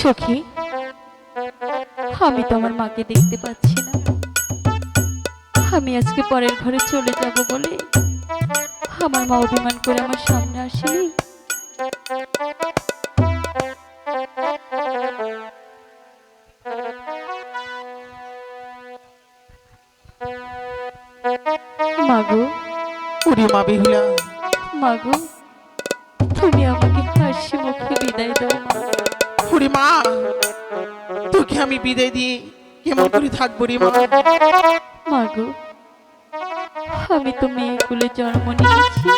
সখী আমি তো আমার মাকে দেখতে পাচ্ছি না। আমি আজকে পরের ঘরে চলে যাব বলে আমার মা অভিমান করে আমার সামনে আসেনি। মাগো ওরে মা বেহুলা। মাগো তুমি আমাকে হাসি মুখে বিদায় দাও মা। খুড়ি মা। তোকে আমি বিদায় দিয়ে কেমন করে থাকব রে মা? মাগো আমি তো মেয়ে কুলে জন্ম নিয়েছি।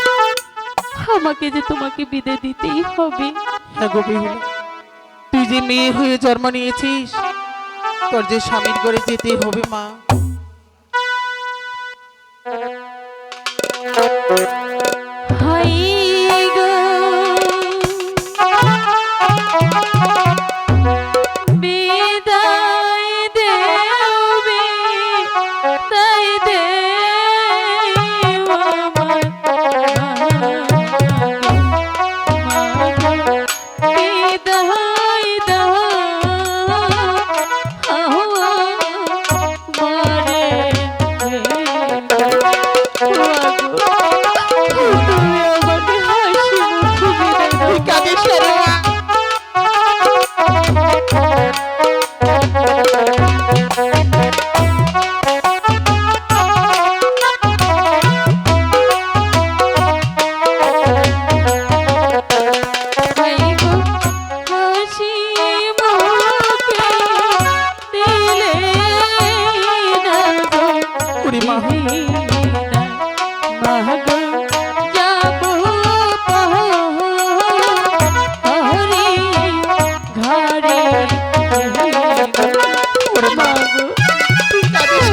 আমাকে যে তোমাকে বিদায় দিতেই হবে। হ্যাঁ গো তুই যে মেয়ে হয়ে জন্ম নিয়েছিস তোর যে স্বামীর করে যেতে হবে মা।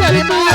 Ali, Ali,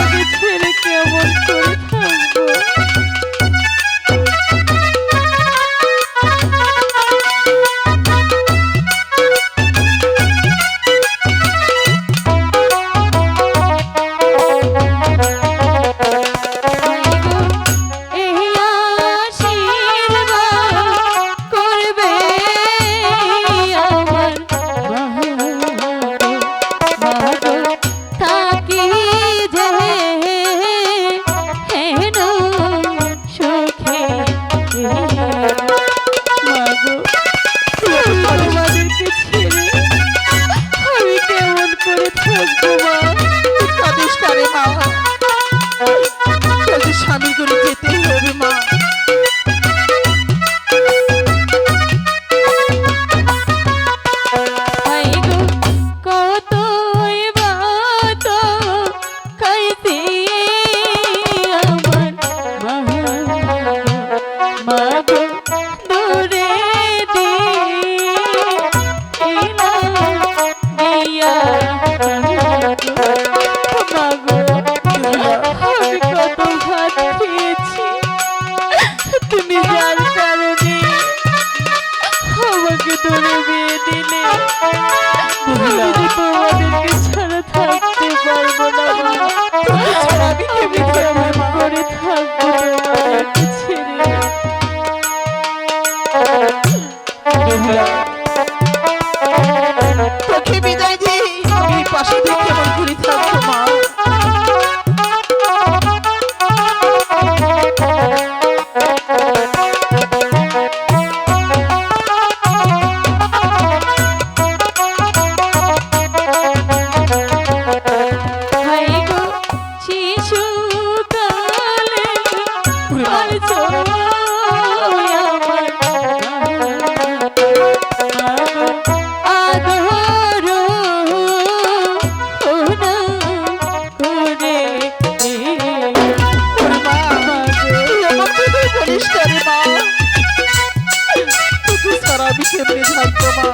কেমনি থাকব মা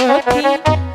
সখী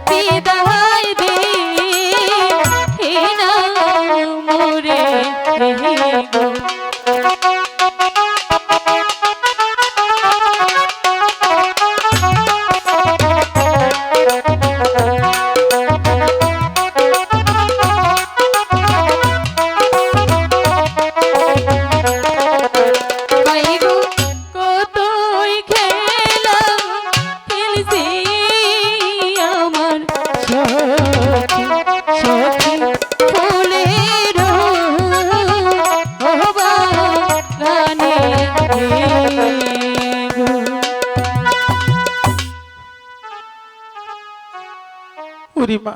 বুড়িমা মা।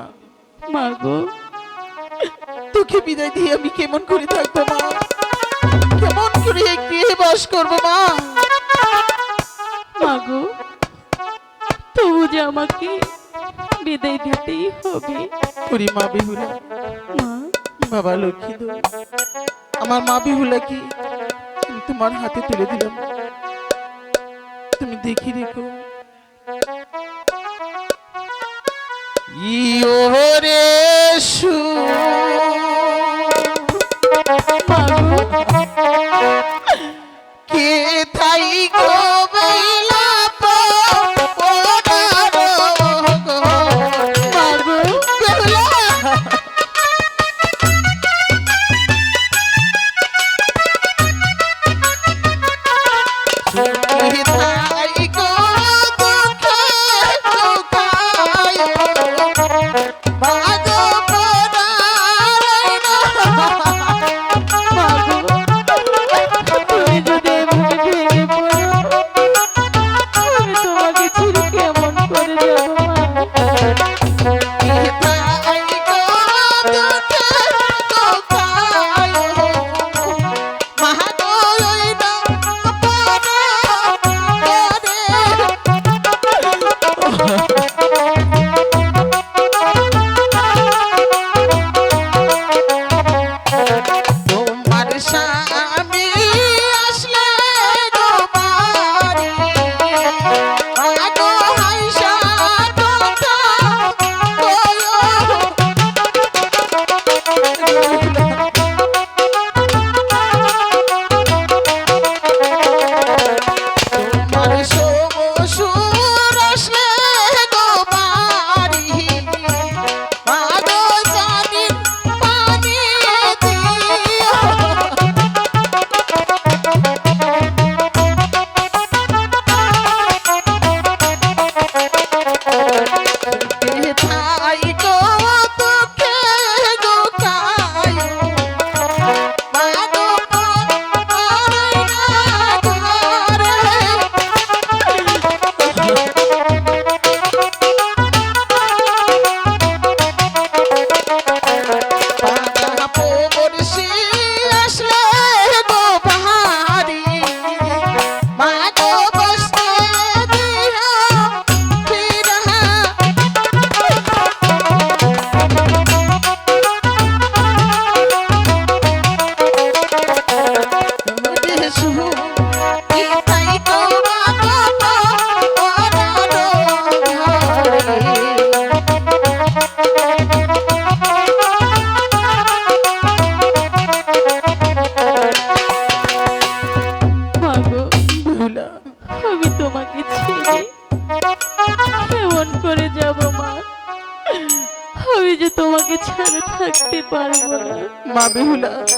মা গো তোকে বিদায় দিয়ে আমি কেমন করে থাকব মা? কেমন করে এই গৃহে বাস করব মা? মা গো তবু যে আমাকে বিদায় দিতেই হবে। বুড়িমা বিহুলা মা। বাবা লক্ষ্মী দো আমার মা বিহুলা কি তোমার হাতে তুলে দিলাম। তুমি দেখি রেখো E o Orexo আমি যে